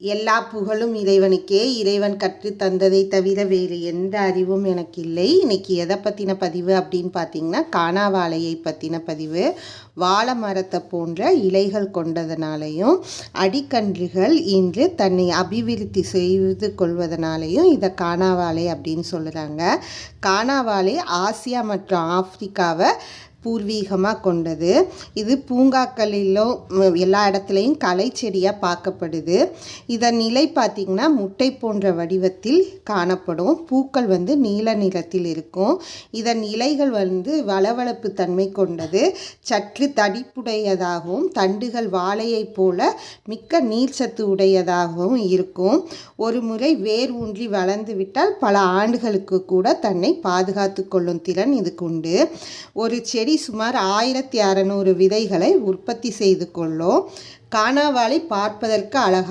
எல்லா புகழும் இறைவனுக்கே. இறைவன் கற்று தந்ததை தவிர வேறு எந்த அறிவும் எனக்கு இல்லை இன்னைக்கு எதை பற்றின பதிவு அப்படின்னு பார்த்தீங்கன்னா காணாவாழையை பற்றின பதிவு. வாழை மரத்தை போன்ற இலைகள் கொண்டதனாலையும் அடிக்கன்றுகள் இன்று தன்னை அபிவிருத்தி செய்து கொள்வதனாலையும் இதை காணாவாழை அப்படின்னு சொல்கிறாங்க காணாவாழை ஆசியா மற்றும் ஆப்பிரிக்காவை பூர்வீகமாக கொண்டது. இது பூங்காக்களிலும் எல்லா இடத்துலையும் கலை செடியாக பார்க்கப்படுது. இதன் நிலை பார்த்திங்கன்னா முட்டை போன்ற வடிவத்தில் காணப்படும். பூக்கள் வந்து நீல நிறத்தில் இருக்கும். இதன் இலைகள் வந்து வளவளப்பு தன்மை கொண்டது. சற்று தடிப்புடையதாகவும் தண்டுகள் வாழையைப் போல மிக்க நீர் சத்து உடையதாகவும் இருக்கும். ஒரு முறை வேர் ஊன்றி வளர்ந்து விட்டால் பல ஆண்டுகளுக்கு கூட தன்னை பாதுகாத்து கொள்ளும் திறன் இதுக்கு உண்டு. ஒரு செடி சுமார் ஆயிரத்தி அறநூறு விதைகளை உற்பத்தி செய்து கொள்ளும் காணாவாழை பார்ப்பதற்கு அழகாக